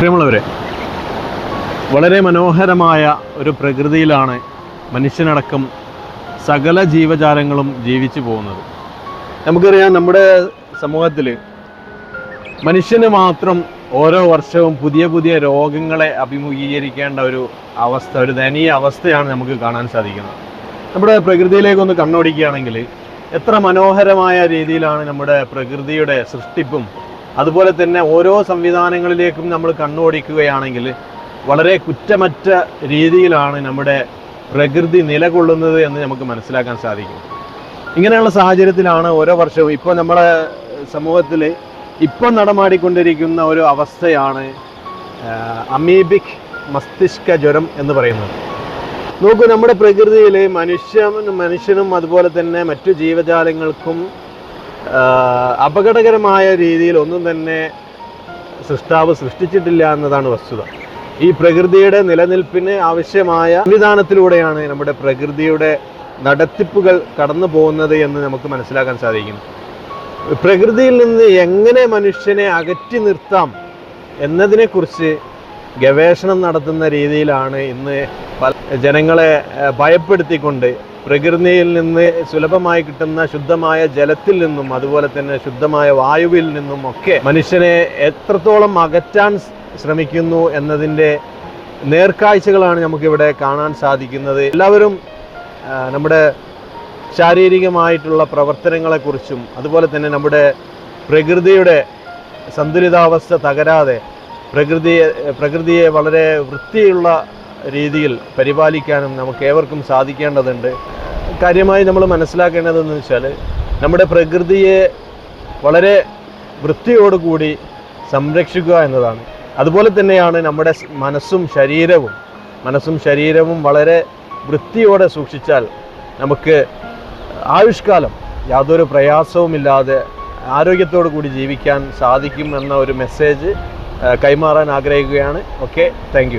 പ്രിയമുള്ളവരെ വളരെ മനോഹരമായ ഒരു പ്രകൃതിയിലാണ് മനുഷ്യനടക്കം സകല ജീവജാലങ്ങളും ജീവിച്ചു പോകുന്നത്. നമുക്കറിയാം നമ്മുടെ സമൂഹത്തിൽ മനുഷ്യന് മാത്രം ഓരോ വർഷവും പുതിയ പുതിയ രോഗങ്ങളെ അഭിമുഖീകരിക്കേണ്ട ഒരു അവസ്ഥ ഒരു ദയനീയ അവസ്ഥയാണ് നമുക്ക് കാണാൻ സാധിക്കുന്നത്. നമ്മുടെ പ്രകൃതിയിലേക്കൊന്ന് കണ്ണോടിക്കുകയാണെങ്കിൽ എത്ര മനോഹരമായ രീതിയിലാണ് നമ്മുടെ പ്രകൃതിയുടെ സൃഷ്ടിപ്പും അതുപോലെ തന്നെ ഓരോ സംവിധാനങ്ങളിലേക്കും നമ്മൾ കണ്ണോടിക്കുകയാണെങ്കിൽ വളരെ കുറ്റമറ്റ രീതിയിലാണ് നമ്മുടെ പ്രകൃതി നിലകൊള്ളുന്നത് എന്ന് നമുക്ക് മനസ്സിലാക്കാൻ സാധിക്കും. ഇങ്ങനെയുള്ള സാഹചര്യത്തിലാണ് ഓരോ വർഷവും ഇപ്പോൾ നമ്മുടെ സമൂഹത്തിൽ ഇപ്പം നടമാടിക്കൊണ്ടിരിക്കുന്ന ഒരു അവസ്ഥയാണ് അമീബിക് മസ്തിഷ്ക ജ്വരം എന്ന് പറയുന്നത്. നോക്കൂ നമ്മുടെ പ്രകൃതിയിൽ മനുഷ്യ മനുഷ്യനും അതുപോലെ തന്നെ മറ്റു ജീവജാലങ്ങൾക്കും അപകടകരമായ രീതിയിൽ ഒന്നും തന്നെ സൃഷ്ടാവ് സൃഷ്ടിച്ചിട്ടില്ല എന്നതാണ് വസ്തുത. ഈ പ്രകൃതിയുടെ നിലനിൽപ്പിന് ആവശ്യമായ സംവിധാനത്തിലൂടെയാണ് നമ്മുടെ പ്രകൃതിയുടെ നടത്തിപ്പുകൾ കടന്നു പോകുന്നത് എന്ന് നമുക്ക് മനസ്സിലാക്കാൻ സാധിക്കും. പ്രകൃതിയിൽ നിന്ന് എങ്ങനെ മനുഷ്യനെ അകറ്റി നിർത്താം എന്നതിനെക്കുറിച്ച് ഗവേഷണം നടത്തുന്ന രീതിയിലാണ് ഇന്ന് ജനങ്ങളെ ഭയപ്പെടുത്തിക്കൊണ്ട് പ്രകൃതിയിൽ നിന്ന് സുലഭമായി കിട്ടുന്ന ശുദ്ധമായ ജലത്തിൽ നിന്നും അതുപോലെ തന്നെ ശുദ്ധമായ വായുവിൽ നിന്നും ഒക്കെ മനുഷ്യനെ എത്രത്തോളം അകറ്റാൻ ശ്രമിക്കുന്നു എന്നതിന്റെ നേർക്കാഴ്ചകളാണ് നമുക്കിവിടെ കാണാൻ സാധിക്കുന്നത്. എല്ലാവരും നമ്മുടെ ശാരീരികമായിട്ടുള്ള പ്രവർത്തനങ്ങളെക്കുറിച്ചും അതുപോലെ തന്നെ നമ്മുടെ പ്രകൃതിയുടെ സന്തുലിതാവസ്ഥ തകരാതെ പ്രകൃതിയെ പ്രകൃതിയെ വളരെ വൃത്തിയുള്ള രീതിയിൽ പരിപാലിക്കാനും നമുക്ക് ഏവർക്കും സാധിക്കേണ്ടതുണ്ട്. കാര്യമായി നമ്മൾ മനസ്സിലാക്കേണ്ടതെന്ന് വെച്ചാൽ നമ്മുടെ പ്രകൃതിയെ വളരെ വൃത്തിയോടുകൂടി സംരക്ഷിക്കുക എന്നതാണ്. അതുപോലെ തന്നെയാണ് നമ്മുടെ മനസ്സും ശരീരവും. മനസ്സും ശരീരവും വളരെ വൃത്തിയോടെ സൂക്ഷിച്ചാൽ നമുക്ക് ആയുഷ്കാലം യാതൊരു പ്രയാസവുമില്ലാതെ ആരോഗ്യത്തോടു കൂടി ജീവിക്കാൻ സാധിക്കും എന്ന ഒരു മെസ്സേജ് കൈമാറാൻ ആഗ്രഹിക്കുകയാണ്. Okay thank